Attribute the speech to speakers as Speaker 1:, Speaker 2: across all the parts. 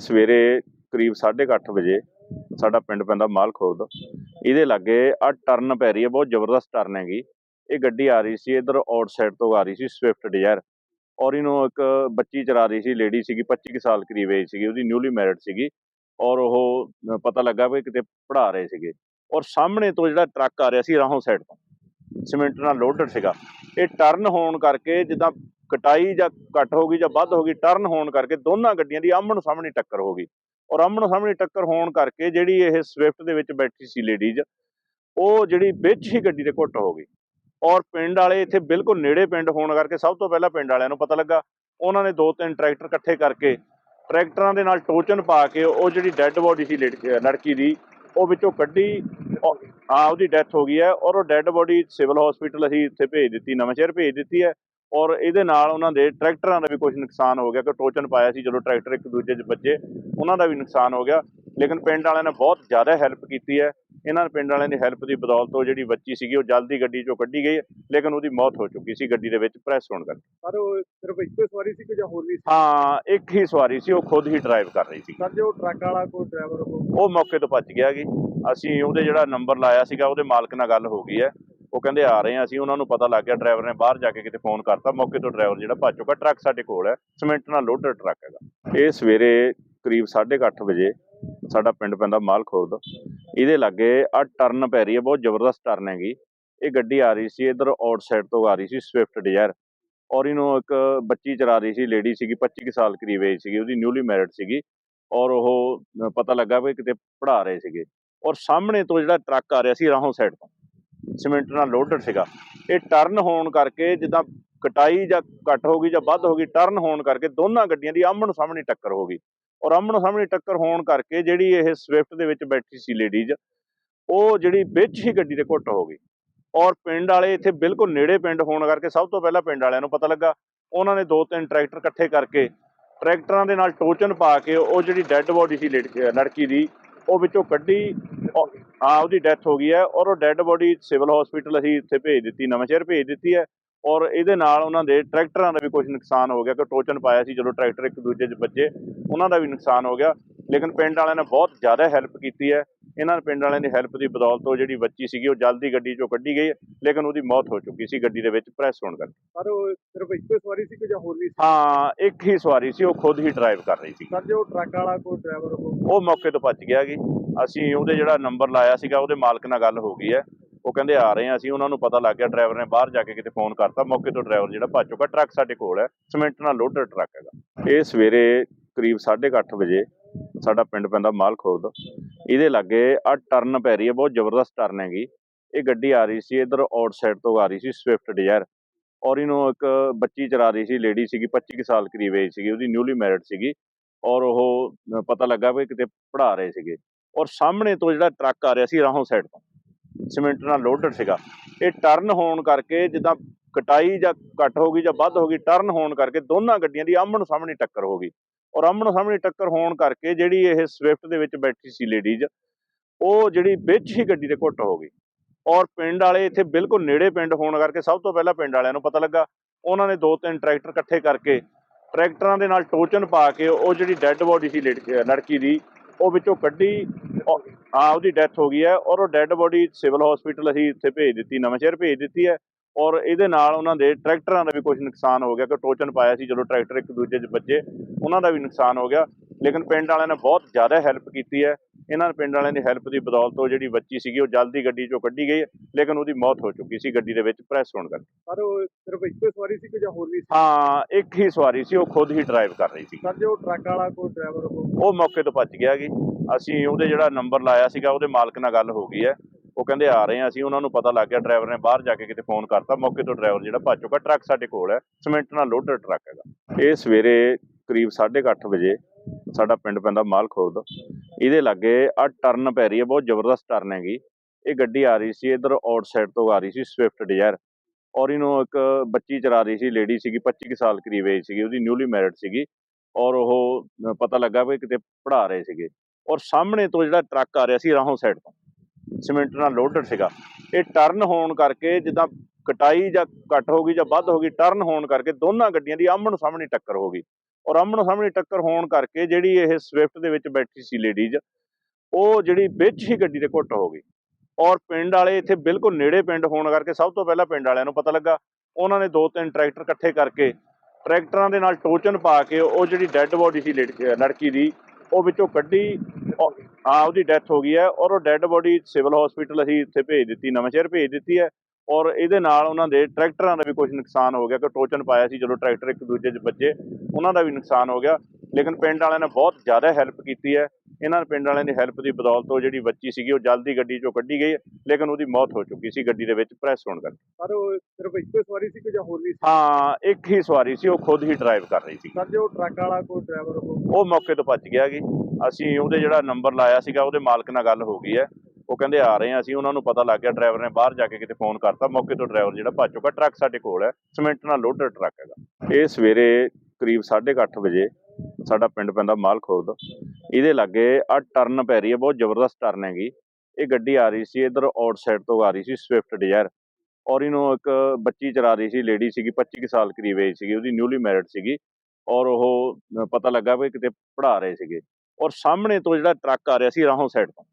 Speaker 1: ਸਵੇਰੇ ਕਰੀਬ 8:30 ਵਜੇ ਸਾਡਾ ਪਿੰਡ ਪੈਂਦਾ ਮਾਲ ਖੁਰਦ। ਇਹਦੇ ਲਾਗੇ ਆ ਟਰਨ ਪੈ ਰਹੀ ਹੈ, ਬਹੁਤ ਜ਼ਬਰਦਸਤ ਟਰਨ ਹੈਗੀ। ਇਹ ਗੱਡੀ ਆ ਰਹੀ ਸੀ, ਇਧਰ ਆਊਟਸਾਈਡ ਤੋਂ ਆ ਰਹੀ ਸੀ ਸਵਿਫਟ ਡਿਜ਼ਾਇਰ ਔਰ ਇਹਨੂੰ ਇੱਕ ਬੱਚੀ ਚਲਾ ਰਹੀ ਸੀ, ਲੇਡੀ ਸੀਗੀ 25 ਕੁ ਸਾਲ ਕਰੀਬ ਏਜ ਸੀਗੀ, ਉਹਦੀ ਨਿਊਲੀ ਮੈਰਿਡ ਸੀਗੀ ਔਰ ਉਹ ਪਤਾ ਲੱਗਾ ਵੀ ਕਿਤੇ ਪੜਾ ਰਹੇ ਸੀਗੇ ਔਰ ਸਾਹਮਣੇ ਤੋਂ ਜਿਹੜਾ ਟਰੱਕ ਆ ਰਿਹਾ ਸੀ ਰਾਹੋਂ ਸਾਈਡ ਤੋਂ, ਸੀਮੈਂਟ ਨਾਲ ਲੋਡਡ ਸੀਗਾ। ਇਹ ਟਰਨ ਹੋਣ ਕਰਕੇ ਜਿੱਦਾਂ ਕਟਾਈ ਜਾਂ ਘੱਟ ਹੋ ਗਈ ਜਾਂ ਵੱਧ ਹੋ ਗਈ, ਟਰਨ ਹੋਣ ਕਰਕੇ ਦੋਨਾਂ ਗੱਡੀਆਂ ਦੀ ਆਮਣ ਸਾਹਮਣੇ ਟੱਕਰ ਹੋ ਗਈ। ਔਰ ਆਮਣ ਸਾਹਮਣੇ ਟੱਕਰ ਹੋਣ ਕਰਕੇ ਜਿਹੜੀ ਇਹ ਸਵਿਫਟ ਦੇ ਵਿੱਚ ਬੈਠੀ ਸੀ ਲੇਡੀਜ਼ ਉਹ ਜਿਹੜੀ ਵਿੱਚ ਹੀ ਗੱਡੀ ਦੇ ਘੁੱਟ ਹੋ ਗਈ। ਔਰ ਪਿੰਡ ਵਾਲੇ ਇੱਥੇ ਬਿਲਕੁਲ ਨੇੜੇ ਪਿੰਡ ਹੋਣ ਕਰਕੇ ਸਭ ਤੋਂ ਪਹਿਲਾਂ ਪਿੰਡ ਵਾਲਿਆਂ ਨੂੰ ਪਤਾ ਲੱਗਾ। ਉਹਨਾਂ ਨੇ ਦੋ ਤਿੰਨ ਟਰੈਕਟਰ ਇਕੱਠੇ ਕਰਕੇ ਟਰੈਕਟਰਾਂ ਦੇ ਨਾਲ ਟੋਚਨ ਪਾ ਕੇ ਉਹ ਜਿਹੜੀ ਡੈੱਡ ਬੋਡੀ ਸੀ ਲੜ- ਲੜਕੀ ਦੀ, ਉਹ ਵਿੱਚੋਂ ਕੱਢੀ। ਹਾਂ, ਉਹਦੀ ਡੈਥ ਹੋ ਗਈ ਹੈ। ਔਰ ਉਹ ਡੈੱਡ ਬੋਡੀ ਸਿਵਲ ਹਸਪੀਟਲ ਅਸੀਂ ਇੱਥੇ ਭੇਜ ਦਿੱਤੀ ਨਵਾਂ ਨਵਾਂਸ਼ਹਿਰ ਭੇਜ ਦਿੱਤੀ ਹੈ। ਔਰ ਇਹਦੇ ਨਾਲ ਉਹਨਾਂ ਦੇ ਟਰੈਕਟਰਾਂ ਦਾ ਵੀ ਕੁਝ ਨੁਕਸਾਨ ਹੋ ਗਿਆ ਕਿ ਟੋਚਨ ਪਾਇਆ ਸੀ ਜਦੋਂ ਟਰੈਕਟਰ ਇੱਕ ਦੂਜੇ 'ਚ ਵੱਜੇ ਉਹਨਾਂ ਦਾ ਵੀ ਨੁਕਸਾਨ ਹੋ ਗਿਆ। ਲੇਕਿਨ ਪਿੰਡ ਵਾਲਿਆਂ ਨੇ ਬਹੁਤ ਜ਼ਿਆਦਾ ਹੈਲਪ ਕੀਤੀ ਹੈ। ਇਹਨਾਂ ਪਿੰਡ ਵਾਲਿਆਂ ਦੀ ਹੈਲਪ ਦੀ ਬਦੌਲਤ ਉਹ ਜਿਹੜੀ ਬੱਚੀ ਸੀਗੀ ਉਹ ਜਲਦੀ ਗੱਡੀ 'ਚੋਂ ਕੱਢੀ ਗਈ ਲੇਕਿਨ ਉਹਦੀ ਮੌਤ ਹੋ ਚੁੱਕੀ ਸੀ ਗੱਡੀ ਦੇ ਵਿੱਚ ਪ੍ਰੈਸ ਹੋਣ ਕਰਕੇ।
Speaker 2: ਸਰ ਉਹ ਸਿਰਫ ਇੱਕੋ ਸਵਾਰੀ ਸੀ ਕਿ ਜਾਂ ਹੋਰ ਵੀ ਸੀ?
Speaker 1: ਹਾਂ ਇੱਕ ਹੀ ਸਵਾਰੀ ਸੀ ਉਹ ਖੁਦ ਹੀ ਡਰਾਈਵ ਕਰ ਰਹੀ ਸੀ।
Speaker 2: ਸਰ ਜੋ ਟਰੱਕ ਵਾਲਾ ਕੋਈ ਡਰਾਈਵਰ ਉਹ
Speaker 1: ਮੌਕੇ ਤੋਂ ਭੱਜ ਗਿਆ ਗੀ ਅਸੀਂ ਉਹਦੇ ਜਿਹੜਾ ਨੰਬਰ ਲਾਇਆ ਸੀਗਾ ਉਹਦੇ ਮਾਲਕ ਨਾਲ ਗੱਲ ਹੋ ਗਈ ਹੈ। ਉਹ ਕਹਿੰਦੇ ਆ ਰਹੇ ਆ ਅਸੀਂ, ਉਹਨਾਂ ਨੂੰ ਪਤਾ ਲੱਗ ਗਿਆ ਡਰਾਈਵਰ ਨੇ ਬਾਹਰ ਜਾ ਕੇ ਕਿਤੇ ਫੋਨ ਕਰਤਾ, ਮੌਕੇ ਤੋਂ ਡਰਾਈਵਰ ਜਿਹੜਾ ਭੱਜ ਚੁੱਕਾ ਟਰੱਕ ਸਾਡੇ ਕੋਲ ਹੈ ਸੀਮੈਂਟ ਨਾਲ ਲੋਡਡ ਟਰੱਕ ਹੈਗਾ। ਇਹ ਸਵੇਰੇ ਕਰੀਬ 8:30 ਵਜੇ ਸਾਡਾ ਪਿੰਡ ਪੈਂਦਾ ਮਾਲ ਖੁਰਦ। ਇਹਦੇ ਲਾਗੇ ਆ ਟਰਨ ਪੈ ਰਹੀ ਹੈ, ਬਹੁਤ ਜ਼ਬਰਦਸਤ ਟਰਨ ਹੈਗੀ। ਇਹ ਗੱਡੀ ਆ ਰਹੀ ਸੀ, ਇਧਰ ਆਊਟਸਾਈਡ ਤੋਂ ਆ ਰਹੀ ਸੀ ਸਵਿਫਟ ਡਿਜ਼ਾਇਰ ਔਰ ਇਹਨੂੰ ਇੱਕ ਬੱਚੀ ਚਲਾ ਰਹੀ ਸੀ ਲੇਡੀ ਸੀਗੀ 25 ਕੁ ਸਾਲ ਕਰੀਬ ਏਜ ਸੀਗੀ, ਉਹਦੀ ਨਿਊਲੀ ਮੈਰਿਡ ਸੀਗੀ। ਔਰ ਉਹ ਪਤਾ ਲੱਗਾ ਵੀ ਕਿਤੇ ਪੜਾ ਰਹੇ ਸੀਗੇ। ਔਰ ਸਾਹਮਣੇ ਤੋਂ ਜਿਹੜਾ ਟਰੱਕ ਆ ਰਿਹਾ ਸੀ, ਰਾਹੋਂ ਸਾਈਡ ਤੋਂ। ਸੀਮੈਂਟ ਨਾਲ ਲੋਡਡ ਸੀਗਾ। ਇਹ ਟਰਨ ਹੋਣ ਕਰਕੇ ਜਿੱਦਾਂ ਕਟਾਈ ਜਾਂ ਘੱਟ ਹੋ ਗਈ ਜਾਂ ਵੱਧ ਹੋ ਗਈ, ਟਰਨ ਹੋਣ ਕਰਕੇ ਦੋਨਾਂ ਗੱਡੀਆਂ ਦੀ ਆਮਣ ਸਾਹਮਣੇ ਟੱਕਰ ਹੋ ਗਈ। ਔਰ ਆਮਣ ਸਾਹਮਣੇ ਟੱਕਰ ਹੋਣ ਕਰਕੇ ਜਿਹੜੀ ਇਹ ਸਵਿਫਟ ਦੇ ਵਿੱਚ ਬੈਠੀ ਸੀ ਲੇਡੀਜ਼ ਉਹ ਜਿਹੜੀ ਵਿੱਚ ਹੀ ਗੱਡੀ ਦੇ ਘੁੱਟ ਹੋ ਗਈ। ਔਰ ਪਿੰਡ ਵਾਲੇ ਇੱਥੇ ਬਿਲਕੁਲ ਨੇੜੇ ਪਿੰਡ ਹੋਣ ਕਰਕੇ ਸਭ ਤੋਂ ਪਹਿਲਾਂ ਪਿੰਡ ਵਾਲਿਆਂ ਨੂੰ ਪਤਾ ਲੱਗਾ। ਉਹਨਾਂ ਨੇ ਦੋ ਤਿੰਨ ਟਰੈਕਟਰ ਇਕੱਠੇ ਕਰਕੇ ਟਰੈਕਟਰਾਂ ਦੇ ਨਾਲ ਟੋਚਨ ਪਾ ਕੇ ਉਹ ਜਿਹੜੀ ਡੈੱਡ ਬੋਡੀ ਸੀ ਲੜ- ਲੜਕੀ ਦੀ, ਉਹ ਵਿੱਚੋਂ ਕੱਢੀ ਹਾਂ, ਉਹਦੀ ਡੈਥ ਹੋ ਗਈ ਹੈ ਔਰ ਉਹ ਡੈੱਡ ਬੋਡੀ ਸਿਵਲ ਹਸਪੀਟਲ ਅਸੀਂ ਇੱਥੇ ਭੇਜ ਦਿੱਤੀ ਨਵਾਂਸ਼ਹਿਰ ਭੇਜ ਦਿੱਤੀ ਹੈ ਔਰ ਇਹਦੇ ਨਾਲ ਉਹਨਾਂ ਦੇ ਟਰੈਕਟਰਾਂ ਦਾ ਵੀ ਕੁਝ ਨੁਕਸਾਨ ਹੋ ਗਿਆ ਕਿ ਟੋਚਨ ਪਾਇਆ ਸੀ ਜਦੋਂ ਟਰੈਕਟਰ ਇੱਕ ਦੂਜੇ 'ਚ ਵੱਜੇ, ਉਹਨਾਂ ਦਾ ਵੀ ਨੁਕਸਾਨ ਹੋ ਗਿਆ, ਲੇਕਿਨ ਪਿੰਡ ਵਾਲਿਆਂ ਨੇ ਬਹੁਤ ਜ਼ਿਆਦਾ ਹੈਲਪ ਕੀਤੀ ਹੈ। ਇਹਨਾਂ ਪਿੰਡ ਵਾਲਿਆਂ ਦੀ ਹੈਲਪ ਦੀ ਬਦੌਲਤ ਉਹ ਜਿਹੜੀ ਬੱਚੀ ਸੀਗੀ ਉਹ ਜਲਦੀ ਗੱਡੀ 'ਚੋਂ ਕੱਢੀ ਗਈ ਲੇਕਿਨ ਉਹਦੀ ਮੌਤ ਹੋ ਚੁੱਕੀ ਸੀ ਗੱਡੀ ਦੇ ਵਿੱਚ ਪ੍ਰੈਸ ਹੋਣ ਕਰਕੇ।
Speaker 2: ਸਰ ਉਹ ਸਿਰਫ ਇੱਕੋ ਸਵਾਰੀ ਸੀ ਕਿ ਜਾਂ ਹੋਰ ਵੀ ਸੀ?
Speaker 1: ਹਾਂ ਇੱਕ ਹੀ ਸਵਾਰੀ ਸੀ ਉਹ ਖੁਦ ਹੀ ਡਰਾਈਵ ਕਰ ਰਹੀ ਸੀ।
Speaker 2: ਸਰ ਜੋ ਟਰੱਕ ਵਾਲਾ ਕੋਈ ਡਰਾਈਵਰ ਉਹ
Speaker 1: ਮੌਕੇ ਤੋਂ ਭੱਜ ਗਿਆ ਗੀ ਅਸੀਂ ਉਹਦੇ ਜਿਹੜਾ ਨੰਬਰ ਲਾਇਆ ਸੀਗਾ ਉਹਦੇ ਮਾਲਕ ਨਾਲ ਗੱਲ ਹੋ ਗਈ ਹੈ। ਉਹ ਕਹਿੰਦੇ ਆ ਰਹੇ ਆ ਅਸੀਂ। ਉਹਨਾਂ ਨੂੰ ਪਤਾ ਲੱਗ ਗਿਆ ਡਰਾਈਵਰ ਨੇ ਬਾਹਰ ਜਾ ਕੇ ਕਿਤੇ ਫੋਨ ਕਰਤਾ। ਮੌਕੇ ਤੋਂ ਡਰਾਈਵਰ ਜਿਹੜਾ ਭੱਜ ਚੁੱਕਾ। ਟਰੱਕ ਸਾਡੇ ਕੋਲ ਹੈ ਸੀਮੈਂਟ ਨਾਲ ਲੋਡਡ ਟਰੱਕ ਹੈਗਾ। ਇਹ ਸਵੇਰੇ ਕਰੀਬ 8:30 ਵਜੇ ਸਾਡਾ ਪਿੰਡ ਪੈਂਦਾ ਮਾਲ ਖੁਰਦ। ਇਹਦੇ ਲਾਗੇ ਆ ਟਰਨ ਪੈ ਰਹੀ ਹੈ, ਬਹੁਤ ਜ਼ਬਰਦਸਤ ਟਰਨ ਹੈਗੀ। ਇਹ ਗੱਡੀ ਆ ਰਹੀ ਸੀ, ਇਧਰ ਆਊਟਸਾਈਡ ਤੋਂ ਆ ਰਹੀ ਸੀ ਸਵਿਫਟ ਡਿਜ਼ਾਇਰ ਔਰ ਇਹਨੂੰ ਇੱਕ ਬੱਚੀ ਚਲਾ ਰਹੀ ਸੀ, ਲੇਡੀ ਸੀਗੀ 25 ਕੁ ਸਾਲ ਕਰੀਬ ਏਜ ਸੀਗੀ, ਉਹਦੀ ਨਿਊਲੀ ਮੈਰਿਡ ਸੀਗੀ। ਔਰ ਉਹ ਪਤਾ ਲੱਗਾ ਵੀ ਕਿਤੇ ਪੜਾ ਰਹੇ ਸੀਗੇ। ਔਰ ਸਾਹਮਣੇ ਤੋਂ ਜਿਹੜਾ ਟਰੱਕ ਆ ਰਿਹਾ ਸੀ, ਰਾਹੋਂ ਸਾਈਡ ਤੋਂ, ਸੀਮੈਂਟ ਨਾਲ ਲੋਡਡ ਸੀਗਾ। ਇਹ ਟਰਨ ਹੋਣ ਕਰਕੇ ਜਿੱਦਾਂ ਕਟਾਈ ਜਾਂ ਘੱਟ ਹੋ ਗਈ ਜਾਂ ਵੱਧ ਹੋ ਗਈ, ਟਰਨ ਹੋਣ ਕਰਕੇ ਦੋਨਾਂ ਗੱਡੀਆਂ ਦੀ ਆਮਣ ਸਾਹਮਣੇ ਟੱਕਰ ਹੋ ਗਈ। ਔਰ ਆਮਣ ਸਾਹਮਣੇ ਟੱਕਰ ਹੋਣ ਕਰਕੇ ਜਿਹੜੀ ਇਹ ਸਵਿਫਟ ਦੇ ਵਿੱਚ ਬੈਠੀ ਸੀ ਲੇਡੀਜ਼ ਉਹ ਜਿਹੜੀ ਵਿੱਚ ਹੀ ਗੱਡੀ ਦੇ ਘੁੱਟ ਹੋ ਗਈ। ਔਰ ਪਿੰਡ ਵਾਲੇ ਇੱਥੇ ਬਿਲਕੁਲ ਨੇੜੇ ਪਿੰਡ ਹੋਣ ਕਰਕੇ ਸਭ ਤੋਂ ਪਹਿਲਾਂ ਪਿੰਡ ਵਾਲਿਆਂ ਨੂੰ ਪਤਾ ਲੱਗਾ। ਉਹਨਾਂ ਨੇ ਦੋ ਤਿੰਨ ਟਰੈਕਟਰ ਇਕੱਠੇ ਕਰਕੇ ਟਰੈਕਟਰਾਂ ਦੇ ਨਾਲ ਟੋਚਨ ਪਾ ਕੇ ਉਹ ਜਿਹੜੀ ਡੈੱਡ ਬੋਡੀ ਸੀ ਲੜ- ਲੜਕੀ ਦੀ, ਉਹ ਵਿੱਚੋਂ ਕੱਢੀ। ਹਾਂ, ਉਹਦੀ ਡੈਥ ਹੋ ਗਈ ਹੈ। ਔਰ ਉਹ ਡੈੱਡ ਬੋਡੀ ਸਿਵਲ ਹਸਪੀਟਲ ਅਸੀਂ ਇੱਥੇ ਭੇਜ ਦਿੱਤੀ ਨਵਾਂ ਨਵਾਂਸ਼ਹਿਰ ਭੇਜ ਦਿੱਤੀ ਹੈ। ਔਰ ਇਹਦੇ ਨਾਲ ਉਹਨਾਂ ਦੇ ਟਰੈਕਟਰਾਂ ਦਾ ਵੀ ਕੁਝ ਨੁਕਸਾਨ ਹੋ ਗਿਆ ਕਿ ਟੋਚਨ ਪਾਇਆ ਸੀ ਜਦੋਂ ਟਰੈਕਟਰ ਇੱਕ ਦੂਜੇ 'ਚ ਵੱਜੇ ਉਹਨਾਂ ਦਾ ਵੀ ਨੁਕਸਾਨ ਹੋ ਗਿਆ। ਲੇਕਿਨ ਪਿੰਡ ਵਾਲਿਆਂ ਨੇ ਬਹੁਤ ਜ਼ਿਆਦਾ ਹੈਲਪ ਕੀਤੀ ਹੈ। ਇਹਨਾਂ ਪਿੰਡ ਵਾਲਿਆਂ ਦੀ ਹੈਲਪ ਦੀ ਬਦੌਲਤ ਉਹ ਜਿਹੜੀ ਬੱਚੀ ਸੀਗੀ ਉਹ ਜਲਦੀ ਗੱਡੀ 'ਚੋਂ ਕੱਢੀ ਗਈ ਲੇਕਿਨ ਉਹਦੀ ਮੌਤ ਹੋ ਚੁੱਕੀ ਸੀ ਗੱਡੀ ਦੇ ਵਿੱਚ ਪ੍ਰੈਸ ਹੋਣ ਕਰਕੇ।
Speaker 2: ਸਰ ਉਹ ਸਿਰਫ ਇੱਕੋ ਹੀ ਸਵਾਰੀ ਸੀ ਕਿ ਜਾਂ ਹੋਰ ਵੀ ਸੀ?
Speaker 1: ਹਾਂ ਇੱਕ ਹੀ ਸਵਾਰੀ ਸੀ ਉਹ ਖੁਦ ਹੀ ਡਰਾਈਵ ਕਰ ਰਹੀ ਸੀ
Speaker 2: ਸਰ ਜੋ ਟਰੱਕ ਵਾਲਾ ਕੋਈ ਡਰਾਈਵਰ ਉਹ
Speaker 1: ਉਹ ਮੌਕੇ ਤੋਂ ਭੱਜ ਗਿਆ ਗੀ ਅਸੀਂ ਉਹਦੇ ਜਿਹੜਾ ਨੰਬਰ ਲਾਇਆ ਸੀਗਾ ਉਹਦੇ ਮਾਲਕ ਨਾਲ ਗੱਲ ਹੋ ਗਈ ਹੈ। ਉਹ ਕਹਿੰਦੇ ਆ ਰਹੇ ਆ ਅਸੀਂ, ਉਹਨਾਂ ਨੂੰ ਪਤਾ ਲੱਗ ਗਿਆ ਡਰਾਈਵਰ ਨੇ ਬਾਹਰ ਜਾ ਕੇ ਕਿਤੇ ਫੋਨ ਕਰਤਾ, ਮੌਕੇ ਤੋਂ ਡਰਾਈਵਰ ਜਿਹੜਾ ਭੱਜ ਚੁੱਕਾ ਟਰੱਕ ਸਾਡੇ ਕੋਲ ਹੈ ਸੀਮੈਂਟ ਨਾਲ ਲੋਡਡ ਟਰੱਕ ਹੈਗਾ। ਇਹ ਸਵੇਰੇ ਕਰੀਬ 8:30 ਵਜੇ ਸਾਡਾ ਪਿੰਡ ਪੈਂਦਾ ਮਾਲ ਖੁਰਦ ਇਹਦੇ ਲਾਗੇ ਆ ਟਰਨ ਪੈ ਰਹੀ ਹੈ, ਬਹੁਤ ਜ਼ਬਰਦਸਤ ਟਰਨ ਹੈਗੀ। ਇਹ ਗੱਡੀ ਆ ਰਹੀ ਸੀ, ਇਧਰ ਆਊਟਸਾਈਡ ਤੋਂ ਆ ਰਹੀ ਸੀ ਸਵਿਫਟ ਡਿਜ਼ਾਇਰ ਔਰ ਇਹਨੂੰ ਇੱਕ ਬੱਚੀ ਚਲਾ ਰਹੀ ਸੀ ਲੇਡੀ ਸੀਗੀ 25 ਕੁ ਸਾਲ ਕਰੀਬ ਏਜ ਸੀਗੀ, ਉਹਦੀ ਨਿਊਲੀ ਮੈਰਿਡ ਸੀਗੀ। ਔਰ ਉਹ ਪਤਾ ਲੱਗਾ ਵੀ ਕਿਤੇ ਪੜਾ ਰਹੇ ਸੀਗੇ। ਔਰ ਸਾਹਮਣੇ ਤੋਂ ਜਿਹੜਾ ਟਰੱਕ ਆ ਰਿਹਾ ਸੀ, ਰਾਹੋਂ ਸਾਈਡ ਤੋਂ। ਸੀਮੈਂਟ ਨਾਲ ਲੋਡਡ ਸੀਗਾ। ਇਹ ਟਰਨ ਹੋਣ ਕਰਕੇ ਜਿੱਦਾਂ ਕਟਾਈ ਜਾਂ ਘੱਟ ਹੋ ਗਈ ਜਾਂ ਵੱਧ ਹੋ ਗਈ, ਟਰਨ ਹੋਣ ਕਰਕੇ ਦੋਨਾਂ ਗੱਡੀਆਂ ਦੀ ਆਮਣ ਸਾਹਮਣੇ ਟੱਕਰ ਹੋ ਗਈ। ਔਰ ਆਮਣੋ ਸਾਹਮਣੇ ਟੱਕਰ ਹੋਣ ਕਰਕੇ ਜਿਹੜੀ ਇਹ ਸਵਿਫਟ ਦੇ ਵਿੱਚ ਬੈਠੀ ਸੀ ਲੇਡੀਜ਼ ਉਹ ਜਿਹੜੀ ਵਿੱਚ ਹੀ ਗੱਡੀ ਦੇ ਘੁੱਟ ਹੋ ਗਈ। ਔਰ ਪਿੰਡ ਵਾਲੇ ਇੱਥੇ ਬਿਲਕੁਲ ਨੇੜੇ ਪਿੰਡ ਹੋਣ ਕਰਕੇ ਸਭ ਤੋਂ ਪਹਿਲਾਂ ਪਿੰਡ ਵਾਲਿਆਂ ਨੂੰ ਪਤਾ ਲੱਗਾ, ਉਹਨਾਂ ਨੇ ਦੋ ਤਿੰਨ ਟਰੈਕਟਰ ਇਕੱਠੇ ਕਰਕੇ ਟਰੈਕਟਰਾਂ ਦੇ ਨਾਲ ਟੋਚਨ ਪਾ ਕੇ ਉਹ ਜਿਹੜੀ ਡੈੱਡ ਬੋਡੀ ਸੀ ਲੇਡ- ਲੜਕੀ ਦੀ ਉਹ ਵਿੱਚੋਂ ਕੱਢੀ ਔਰ- ਹਾਂ ਉਹਦੀ ਡੈਥ ਹੋ ਗਈ ਹੈ ਔਰ ਉਹ ਡੈੱਡ ਬੋਡੀ ਸਿਵਲ ਹਸਪੀਟਲ ਅਸੀਂ ਇੱਥੇ ਭੇਜ ਦਿੱਤੀ, ਨਵਾਂਸ਼ਹਿਰ ਭੇਜ ਦਿੱਤੀ ਹੈ ਔਰ ਇਹਦੇ ਨਾਲ ਉਹਨਾਂ ਦੇ ਟਰੈਕਟਰਾਂ ਦਾ ਵੀ ਕੁਝ ਨੁਕਸਾਨ ਹੋ ਗਿਆ ਕਿ ਟੋਚਨ ਪਾਇਆ ਸੀ ਜਦੋਂ ਟਰੈਕਟਰ ਇੱਕ ਦੂਜੇ 'ਚ ਵੱਜੇ, ਉਹਨਾਂ ਦਾ ਵੀ ਨੁਕਸਾਨ ਹੋ ਗਿਆ, ਲੇਕਿਨ ਪਿੰਡ ਵਾਲਿਆਂ ਨੇ ਬਹੁਤ ਜ਼ਿਆਦਾ ਹੈਲਪ ਕੀਤੀ ਹੈ। ਇਹਨਾਂ ਪਿੰਡ ਵਾਲਿਆਂ ਦੀ ਹੈਲਪ ਦੀ ਬਦੌਲਤ ਉਹ ਜਿਹੜੀ ਬੱਚੀ ਸੀਗੀ ਉਹ ਜਲਦੀ ਗੱਡੀ 'ਚੋਂ ਕੱਢੀ ਗਈ ਹੈ, ਲੇਕਿਨ ਉਹਦੀ ਮੌਤ ਹੋ ਚੁੱਕੀ ਸੀ ਗੱਡੀ ਦੇ ਵਿੱਚ ਪ੍ਰੈਸ ਹੋਣ ਕਰਕੇ।
Speaker 2: ਸਰ ਉਹ ਸਿਰਫ ਇੱਕੋ ਸਵਾਰੀ ਸੀ ਕਿ ਜਾਂ ਹੋਰ ਵੀ ਸੀ?
Speaker 1: ਹਾਂ ਇੱਕ ਹੀ ਸਵਾਰੀ ਸੀ ਉਹ ਖੁਦ ਹੀ ਡਰਾਈਵ ਕਰ ਰਹੀ ਸੀ।
Speaker 2: ਸਰ ਜੋ ਟਰੱਕ ਵਾਲਾ ਕੋਈ ਡਰਾਈਵਰ ਉਹ
Speaker 1: ਉਹ ਮੌਕੇ ਤੋਂ ਭੱਜ ਗਿਆ ਜੀ। ਅਸੀਂ ਉਹਦੇ ਜਿਹੜਾ ਨੰਬਰ ਲਾਇਆ ਸੀਗਾ ਉਹਦੇ ਮਾਲਕ ਨਾਲ ਗੱਲ ਹੋ ਗਈ ਹੈ। ਉਹ ਕਹਿੰਦੇ ਆ ਰਹੇ ਆ ਅਸੀਂ। ਉਹਨਾਂ ਨੂੰ ਪਤਾ ਲੱਗ ਗਿਆ ਡਰਾਈਵਰ ਨੇ ਬਾਹਰ ਜਾ ਕੇ ਕਿਤੇ ਫੋਨ ਕਰਤਾ। ਮੌਕੇ ਤੋਂ ਡਰਾਈਵਰ ਜਿਹੜਾ ਭੱਜ ਚੁੱਕਾ। ਟਰੱਕ ਸਾਡੇ ਕੋਲ ਹੈ ਸੀਮੈਂਟ ਨਾਲ ਲੋਡਡ ਟਰੱਕ ਹੈਗਾ। ਇਹ ਸਵੇਰੇ ਕਰੀਬ 8:30 ਵਜੇ ਸਾਡਾ ਪਿੰਡ ਪੈਂਦਾ ਮਾਲ ਖੁਰਦ ਇਹਦੇ ਲਾਗੇ ਆ ਟਰਨ ਪੈ ਰਹੀ ਹੈ, ਬਹੁਤ ਜ਼ਬਰਦਸਤ ਟਰਨ ਹੈਗੀ। ਇਹ ਗੱਡੀ ਆ ਰਹੀ ਸੀ, ਇਧਰ ਆਊਟ ਸਾਈਡ ਤੋਂ ਆ ਰਹੀ ਸੀ ਸਵਿਫਟ ਡਿਜ਼ਾਇਰ ਔਰ ਇਹਨੂੰ ਇੱਕ ਬੱਚੀ ਚਲਾ ਰਹੀ ਸੀ, ਲੇਡੀ ਸੀਗੀ 25 ਕੁ ਸਾਲ ਕਰੀਬ ਏਜ ਸੀਗੀ, ਉਹਦੀ ਨਿਊਲੀ ਮੈਰਿਡ ਸੀਗੀ। ਔਰ ਉਹ ਪਤਾ ਲੱਗਾ ਵੀ ਕਿਤੇ ਪੜਾ ਰਹੇ ਸੀਗੇ। ਔਰ ਸਾਹਮਣੇ ਤੋਂ ਜਿਹੜਾ ਟਰੱਕ ਆ ਰਿਹਾ ਸੀ, ਰਾਹੋਂ ਸਾਈਡ ਤੋਂ,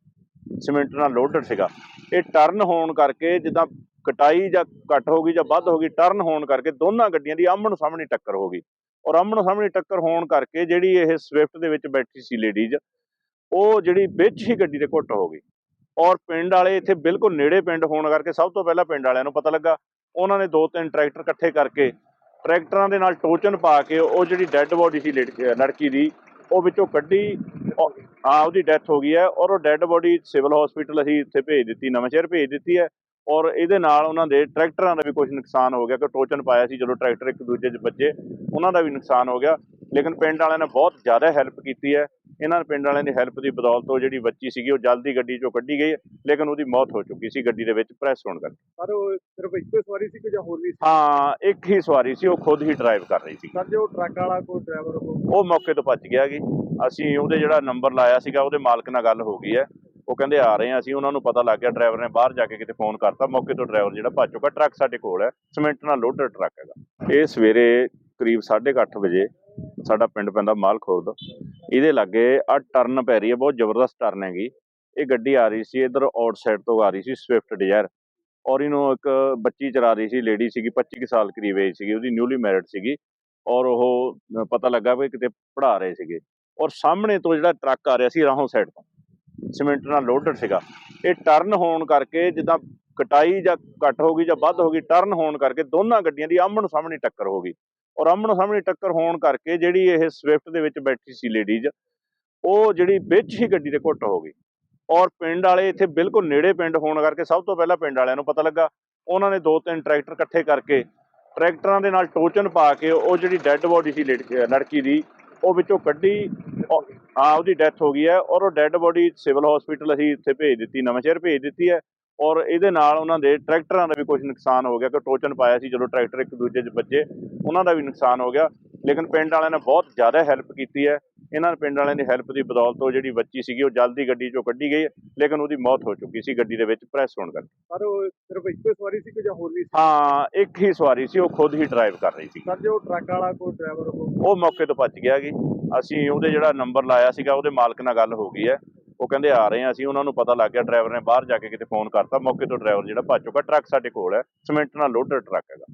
Speaker 1: ਸੀਮੈਂਟ ਨਾਲ ਲੋਡਡ ਸੀਗਾ। ਇਹ ਟਰਨ ਹੋਣ ਕਰਕੇ ਜਿੱਦਾਂ ਕਟਾਈ ਜਾਂ ਘੱਟ ਹੋ ਗਈ ਜਾਂ ਵੱਧ ਹੋ ਗਈ, ਟਰਨ ਹੋਣ ਕਰਕੇ ਦੋਨਾਂ ਗੱਡੀਆਂ ਦੀ ਆਮਣ ਸਾਹਮਣੇ ਟੱਕਰ ਹੋ ਗਈ। ਔਰ ਆਮਣ ਸਾਹਮਣੇ ਟੱਕਰ ਹੋਣ ਕਰਕੇ ਜਿਹੜੀ ਇਹ ਸਵਿਫਟ ਦੇ ਵਿੱਚ ਬੈਠੀ ਸੀ ਲੇਡੀਜ਼ ਉਹ ਜਿਹੜੀ ਵਿੱਚ ਹੀ ਗੱਡੀ ਦੇ ਘੁੱਟ ਹੋ ਗਈ। ਔਰ ਪਿੰਡ ਵਾਲੇ ਇੱਥੇ ਬਿਲਕੁਲ ਨੇੜੇ ਪਿੰਡ ਹੋਣ ਕਰਕੇ ਸਭ ਤੋਂ ਪਹਿਲਾਂ ਪਿੰਡ ਵਾਲਿਆਂ ਨੂੰ ਪਤਾ ਲੱਗਾ, ਉਹਨਾਂ ਨੇ ਦੋ ਤਿੰਨ ਟਰੈਕਟਰ ਇਕੱਠੇ ਕਰਕੇ ਟਰੈਕਟਰਾਂ ਦੇ ਨਾਲ ਟੋਚਨ ਪਾ ਕੇ ਉਹ ਜਿਹੜੀ ਡੈੱਡ ਬੋਡੀ ਸੀ ਲੇਡ- ਲੜਕੀ ਦੀ, ਉਹ ਵਿੱਚੋਂ ਕੱਢੀ, ਔਰ- ਹਾਂ, ਉਹਦੀ ਡੈਥ ਹੋ ਗਈ ਹੈ। ਔਰ ਉਹ ਡੈੱਡ ਬੋਡੀ ਸਿਵਲ ਹਸਪੀਟਲ ਅਸੀਂ ਇੱਥੇ ਭੇਜ ਦਿੱਤੀ, ਨਵਾਂਸ਼ਹਿਰ ਭੇਜ ਦਿੱਤੀ ਹੈ। ਔਰ ਇਹਦੇ ਨਾਲ ਉਹਨਾਂ ਦੇ ਟਰੈਕਟਰਾਂ ਦਾ ਵੀ ਕੁਝ ਨੁਕਸਾਨ ਹੋ ਗਿਆ ਕਿ ਟੋਚਨ ਪਾਇਆ ਸੀ ਜਦੋਂ ਟਰੈਕਟਰ ਇੱਕ ਦੂਜੇ 'ਚ ਵੱਜੇ ਉਹਨਾਂ ਦਾ ਵੀ ਨੁਕਸਾਨ ਹੋ ਗਿਆ। ਲੇਕਿਨ ਪਿੰਡ ਵਾਲਿਆਂ ਨੇ ਬਹੁਤ ਜ਼ਿਆਦਾ ਹੈਲਪ ਕੀਤੀ ਹੈ। ਇਹਨਾਂ ਪਿੰਡ ਵਾਲਿਆਂ ਦੀ ਹੈਲਪ ਦੀ ਬਦੌਲਤ ਉਹ ਜਿਹੜੀ ਬੱਚੀ ਸੀਗੀ ਉਹ ਜਲਦੀ ਗੱਡੀ 'ਚੋਂ ਕੱਢੀ ਗਈ ਲੇਕਿਨ ਉਹਦੀ ਮੌਤ ਹੋ ਚੁੱਕੀ ਸੀ ਗੱਡੀ ਦੇ ਵਿੱਚ ਪ੍ਰੈਸ ਹੋਣ ਕਰਕੇ।
Speaker 2: ਸਰ ਉਹ ਸਿਰਫ ਇੱਕੋ ਸਵਾਰੀ ਸੀ ਕਿ ਜਾਂ ਹੋਰ ਵੀ ਸੀ?
Speaker 1: ਹਾਂ ਇੱਕ ਹੀ ਸਵਾਰੀ ਸੀ ਉਹ ਖੁਦ ਹੀ ਡਰਾਈਵ ਕਰ ਰਹੀ ਸੀ।
Speaker 2: ਸਰ ਜੋ ਟਰੱਕ ਵਾਲਾ ਕੋਈ ਡਰਾਈਵਰ ਉਹ?
Speaker 1: ਉਹ ਮੌਕੇ ਤੋਂ ਭੱਜ ਗਿਆ ਜੀ। ਅਸੀਂ ਉਹਦੇ ਜਿਹੜਾ ਨੰਬਰ ਲਾਇਆ ਸੀਗਾ ਉਹਦੇ ਮਾਲਕ ਨਾਲ ਗੱਲ ਹੋ ਗਈ ਹੈ। ਉਹ ਕਹਿੰਦੇ ਆ ਰਹੇ ਆ ਅਸੀਂ ਉਹਨਾਂ ਨੂੰ ਪਤਾ ਲੱਗ ਗਿਆ ਡਰਾਈਵਰ ਨੇ ਬਾਹਰ ਜਾ ਕੇ ਕਿਤੇ ਫੋਨ ਕਰਤਾ, ਮੌਕੇ ਤੋਂ ਡਰਾਈਵਰ ਜਿਹੜਾ ਭੱਜ ਚੁੱਕਾ ਟਰੱਕ ਸਾਡੇ ਕੋਲ ਹੈ ਸੀਮੈਂਟ ਨਾਲ ਲੋਡਡ ਟਰੱਕ ਹੈਗਾ। ਇਹ ਸਵੇਰੇ ਕਰੀਬ 8:30 ਵਜੇ ਸਾਡਾ ਪਿੰਡ ਪੈਂਦਾ ਮਾਲ ਖੁਰਦ। ਇਹਦੇ ਲਾਗੇ ਆ ਟਰਨ ਪੈ ਰਹੀ ਹੈ, ਬਹੁਤ ਜ਼ਬਰਦਸਤ ਟਰਨ ਹੈਗੀ। ਇਹ ਗੱਡੀ ਆ ਰਹੀ ਸੀ, ਇਧਰ ਆਊਟ ਸਾਈਡ ਤੋਂ ਆ ਰਹੀ ਸੀ ਸਵਿਫਟ ਡਿਜ਼ਾਇਰ ਔਰ ਇਹਨੂੰ ਇੱਕ ਬੱਚੀ ਚਲਾ ਰਹੀ ਸੀ ਲੇਡੀ ਸੀਗੀ 25 ਕੁ ਸਾਲ ਕਰੀਬ ਏਜ ਸੀਗੀ, ਉਹਦੀ ਨਿਊਲੀ ਮੈਰਿਡ ਸੀਗੀ। ਔਰ ਉਹ ਪਤਾ ਲੱਗਾ ਵੀ ਕਿਤੇ ਪੜਾ ਰਹੇ ਸੀਗੇ। ਔਰ ਸਾਹਮਣੇ ਤੋਂ ਜਿਹੜਾ ਟਰੱਕ ਆ ਰਿਹਾ ਸੀ, ਰਾਹੋਂ ਸਾਈਡ ਤੋਂ। ਸੀਮੈਂਟ ਨਾਲ ਲੋਡਡ ਸੀਗਾ। ਇਹ ਟਰਨ ਹੋਣ ਕਰਕੇ ਜਿੱਦਾਂ ਕਟਾਈ ਜਾਂ ਘੱਟ ਹੋ ਗਈ ਜਾਂ ਵੱਧ ਹੋ ਗਈ, ਟਰਨ ਹੋਣ ਕਰਕੇ ਦੋਨਾਂ ਗੱਡੀਆਂ ਦੀ ਆਮਣ ਸਾਹਮਣੇ ਟੱਕਰ ਹੋ ਗਈ। ਔਰ ਆਮਣ ਸਾਹਮਣੇ ਟੱਕਰ ਹੋਣ ਕਰਕੇ ਜਿਹੜੀ ਇਹ ਸਵਿਫਟ ਦੇ ਵਿੱਚ ਬੈਠੀ ਸੀ ਲੇਡੀਜ਼ ਉਹ ਜਿਹੜੀ ਵਿੱਚ ਹੀ ਗੱਡੀ ਦੇ ਘੁੱਟ ਹੋ ਗਈ। ਔਰ ਪਿੰਡ ਵਾਲੇ ਇੱਥੇ ਬਿਲਕੁਲ ਨੇੜੇ ਪਿੰਡ ਹੋਣ ਕਰਕੇ ਸਭ ਤੋਂ ਪਹਿਲਾਂ ਪਿੰਡ ਵਾਲਿਆਂ ਨੂੰ ਪਤਾ ਲੱਗਾ। ਉਹਨਾਂ ਨੇ ਦੋ ਤਿੰਨ ਟਰੈਕਟਰ ਇਕੱਠੇ ਕਰਕੇ ਟਰੈਕਟਰਾਂ ਦੇ ਨਾਲ ਟੋਚਨ ਪਾ ਕੇ ਉਹ ਜਿਹੜੀ ਡੈੱਡ ਬੋਡੀ ਸੀ ਲੇਡ- ਲੜਕੀ ਦੀ ਉਹ ਵਿੱਚੋਂ ਕੱਢੀ ਔਰ- ਉਹਦੀ ਡੈਥ ਹੋ ਗਈ ਹੈ ਔਰ ਉਹ ਡੈੱਡ ਬੋਡੀ ਸਿਵਲ ਹਸਪੀਟਲ ਅਸੀਂ ਇੱਥੇ ਭੇਜ ਦਿੱਤੀ ਨਵਾਂਸ਼ਹਿਰ ਭੇਜ ਦਿੱਤੀ ਹੈ ਔਰ ਇਹਦੇ ਨਾਲ ਉਹਨਾਂ ਦੇ ਟਰੈਕਟਰਾਂ ਦਾ ਵੀ ਕੁਝ ਨੁਕਸਾਨ ਹੋ ਗਿਆ, ਕਿ ਟੋਚਨ ਪਾਇਆ ਸੀ ਜਦੋਂ ਟਰੈਕਟਰ ਇੱਕ ਦੂਜੇ 'ਚ ਵੱਜੇ, ਉਹਨਾਂ ਦਾ ਵੀ ਨੁਕਸਾਨ ਹੋ ਗਿਆ, ਲੇਕਿਨ ਪਿੰਡ ਵਾਲਿਆਂ ਨੇ ਬਹੁਤ ਜ਼ਿਆਦਾ ਹੈਲਪ ਕੀਤੀ ਹੈ ਇਹਨਾਂ ਪਿੰਡ ਵਾਲਿਆਂ ਦੀ ਹੈਲਪ ਦੀ ਬਦੌਲਤ ਉਹ ਜਿਹੜੀ ਬੱਚੀ ਸੀਗੀ ਉਹ ਜਲਦੀ ਗੱਡੀ 'ਚੋਂ ਕੱਢੀ ਗਈ ਹੈ, ਲੇਕਿਨ ਉਹਦੀ ਮੌਤ ਹੋ ਚੁੱਕੀ ਸੀ ਗੱਡੀ ਦੇ ਵਿੱਚ ਪ੍ਰੈਸ ਹੋਣ ਕਰਕੇ।
Speaker 2: ਸਰ ਉਹ ਸਿਰਫ ਇੱਕੋ ਸਵਾਰੀ ਸੀ ਕਿ ਜਾਂ ਹੋਰ ਵੀ ਸੀ?
Speaker 1: ਹਾਂ ਇੱਕ ਹੀ ਸਵਾਰੀ ਸੀ ਉਹ ਖੁਦ ਹੀ ਡਰਾਈਵ ਕਰ ਰਹੀ ਸੀ।
Speaker 2: ਸਰ ਜੋ ਟਰੱਕ ਵਾਲਾ ਕੋਈ ਡਰਾਈਵਰ ਉਹ
Speaker 1: ਉਹ ਮੌਕੇ ਤੋਂ ਭੱਜ ਗਿਆ ਜੀ। ਅਸੀਂ ਉਹਦੇ ਜਿਹੜਾ ਨੰਬਰ ਲਾਇਆ ਸੀਗਾ ਉਹਦੇ ਮਾਲਕ ਨਾਲ ਗੱਲ ਹੋ ਗਈ ਹੈ। ਉਹ ਕਹਿੰਦੇ ਆ ਰਹੇ ਆ ਅਸੀਂ। ਉਹਨਾਂ ਨੂੰ ਪਤਾ ਲੱਗ ਗਿਆ ਡਰਾਈਵਰ ਨੇ ਬਾਹਰ ਜਾ ਕੇ ਕਿਤੇ ਫੋਨ ਕਰਤਾ। ਮੌਕੇ ਤੋਂ ਡਰਾਈਵਰ ਜਿਹੜਾ ਭੱਜ ਚੁੱਕਾ ਟਰੱਕ ਸਾਡੇ ਕੋਲ ਹੈ। ਸੀਮੈਂਟ ਨਾਲ ਲੋਡਡ ਟਰੱਕ ਹੈਗਾ।